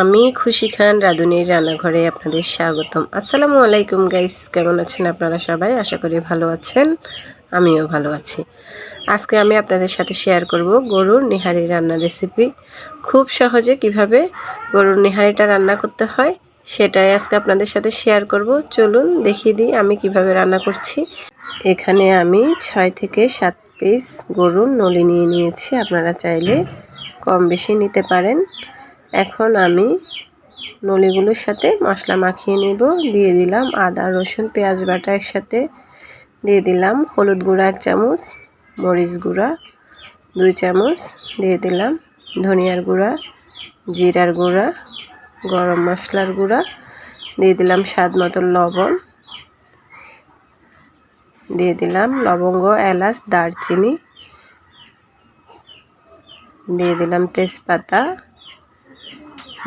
আমি খুশি খান রাঁধুনির রান্নাঘরে আপনাদের স্বাগতম। আসসালামু আলাইকুম গাইস কেমন আছেন আপনারা সবাই? আশা করি ভালো আছেন, আমিও ভালো আছি। আজকে আমি আপনাদের সাথে শেয়ার করব গরুর নিহারি রান্নার রেসিপি খুব সহজে কীভাবে গরুর নিহারিটা রান্না করতে হয়, সেটাই আজকে আপনাদের সাথে শেয়ার করব। চলুন দেখিয়ে দিই আমি কীভাবে রান্না করছি। এখানে আমি ছয় থেকে সাত পিস গরুর নলি নিয়ে নিয়েছি, আপনারা চাইলে কম বেশি নিতে পারেন। এখন আমি নলিগুলোর সাথে মশলা মাখিয়ে নেব। দিয়ে দিলাম আদা, রসুন, পেঁয়াজ বাটা একসাথে। দিয়ে দিলাম হলুদ গুঁড়া এক চামচ, মরিচ গুঁড়া দুই চামচ। দিয়ে দিলাম ধনিয়ার গুঁড়া, জিরার গুঁড়া, গরম মশলার গুঁড়া। দিয়ে দিলাম স্বাদ মতো লবণ। দিয়ে দিলাম লবঙ্গ, এলাচ, দারচিনি। দিয়ে দিলাম তেজপাতা।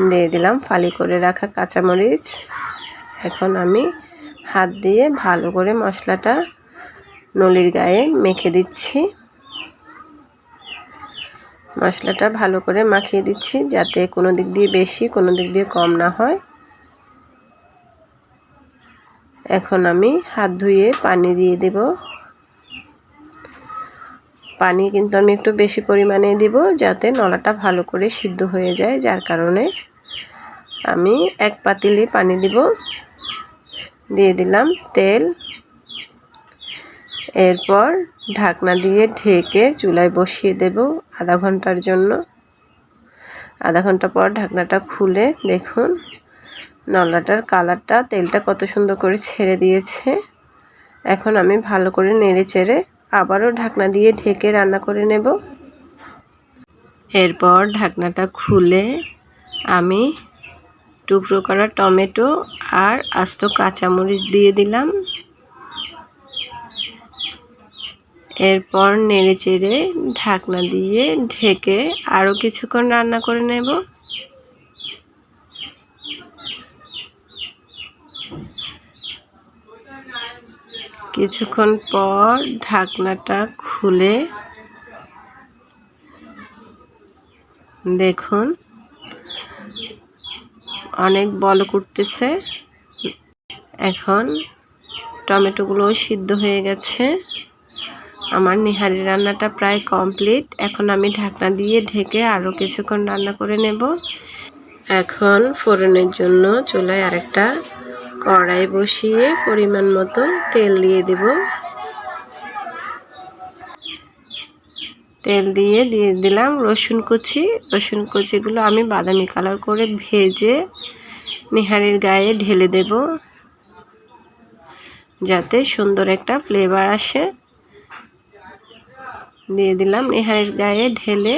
দিয়ে দিলাম। ফালি করে রাখা কাঁচামরিচ। এখন আমি হাত দিয়ে ভালো করে মশলাটা নলির গায়ে মেখে দিচ্ছি। মশলাটা ভালো করে মাখিয়ে দিচ্ছি যাতে কোনো দিক দিয়ে বেশি, কোনো দিক দিয়ে কম না হয়। এখন আমি হাত ধুয়ে পানি দিয়ে দেব। পানি কিন্তু আমি একটু বেশি পরিমাণে দিব যাতে নলাটা ভালো করে সিদ্ধ হয়ে যায়, যার কারণে আমি এক পাতিলে পানি দিব। দিয়ে দিলাম তেল। এরপর ঢাকনা দিয়ে ঢেকে চুলায় বসিয়ে দেব আধা ঘণ্টার জন্য। আধা ঘণ্টা পর ঢাকনাটা খুলে দেখুন নলাটার কালারটা, তেলটা কত সুন্দর করে ছেড়ে দিয়েছে। এখন আমি ভালো করে নেড়ে চেড়ে আবারও ঢাকনা দিয়ে ঢেকে রান্না করে নেব। এরপর ঢাকনাটা খুলে আমি টুকরো করা টমেটো আর আস্ত কাঁচামরিচ দিয়ে দিলাম। এরপর নেড়ে চেড়ে ঢাকনা দিয়ে ঢেকে আরও কিছুক্ষণ রান্না করে নেব। কিছুক্ষণ পর ঢাকনাটা খুলে দেখুন, অনেক বল করতেছে এখন টমেটোগুলোও সিদ্ধ হয়ে গেছে। আমার নিহারি রান্নাটা প্রায় কমপ্লিট। এখন আমি ঢাকনা দিয়ে ঢেকে আরও কিছুক্ষণ রান্না করে নেব। এখন ফোড়নের জন্য চুলায় আরেকটা কড়াই বসিয়ে পরিমাণ মতো তেল দিয়ে দেব। তেল দিয়ে দিয়ে দিলাম রসুন কুচি। রসুন কুচিগুলো আমি বাদামি কালার করে ভেজে নিহারির গায়ে ঢেলে দেব। যাতে সুন্দর একটা ফ্লেভার আসে। দিয়ে দিলাম নিহারির গায়ে ঢেলে।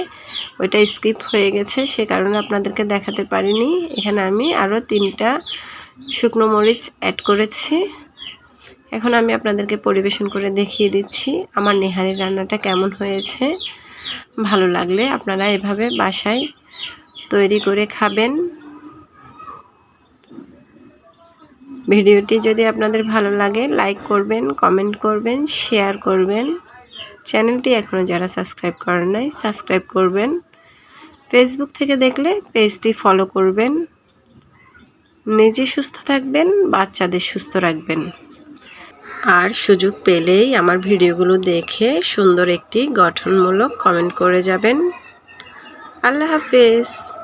ওইটা স্কিপ হয়ে গেছে, সে কারণে আপনাদেরকে দেখাতে পারিনি। এখানে আমি আরও তিনটা শুকনো মরিচ অ্যাড করেছি। এখন আমি আপনাদেরকে পরিবেশন করে দেখিয়ে দিচ্ছি আমার নেহারি রান্নাটা কেমন হয়েছে। ভালো লাগলে আপনারা এভাবে বাসায় তৈরি করে খাবেন। ভিডিওটি যদি আপনাদের ভালো লাগে লাইক করবেন কমেন্ট করবেন শেয়ার করবেন। চ্যানেলটি এখনও যারা সাবস্ক্রাইব করেন নাই সাবস্ক্রাইব করবেন। ফেসবুক থেকে দেখলে পেজটি ফলো করবেন। নিজে সুস্থ থাকবেন, বাচ্চাদের সুস্থ রাখবেন। আর সুযোগ পেলেই আমার ভিডিওগুলো দেখে সুন্দর একটি গঠনমূলক কমেন্ট করে যাবেন। আল্লাহ হাফেজ।